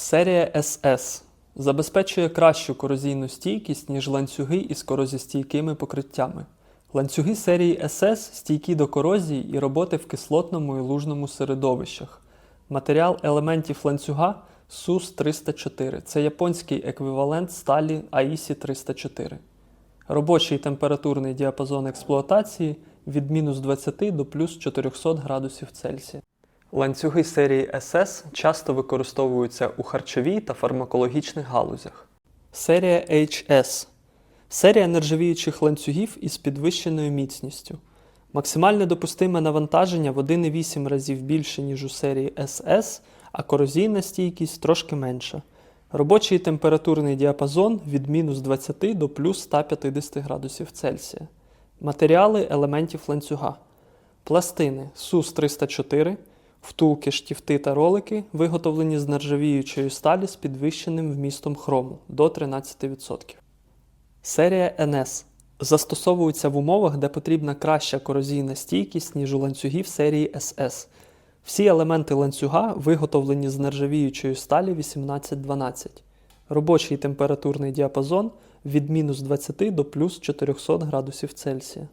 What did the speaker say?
Серія SS забезпечує кращу корозійну стійкість, ніж ланцюги із корозістійкими покриттями. Ланцюги серії SS стійкі до корозії і роботи в кислотному і лужному середовищах. Матеріал елементів ланцюга SUS 304 це японський еквівалент сталі AISI 304. Робочий температурний діапазон експлуатації від мінус 20 до плюс 400 градусів Цельсія. Ланцюги серії SS часто використовуються у харчовій та фармакологічних галузях. Серія HS серія нержавіючих ланцюгів із підвищеною міцністю. Максимальне допустиме навантаження в 1,8 разів більше, ніж у серії SS, а корозійна стійкість трошки менша. Робочий температурний діапазон від мінус 20 до плюс 150 градусів Цельсія. Матеріали елементів ланцюга. Пластини СУС-304, втулки, штіфти та ролики, виготовлені з нержавіючої сталі з підвищеним вмістом хрому до 13%. Серія NS застосовується в умовах, де потрібна краща корозійна стійкість, ніж у ланцюгів серії SS. Всі елементи ланцюга виготовлені з нержавіючої сталі 1812. Робочий температурний діапазон від мінус 20 до плюс 400 градусів Цельсія.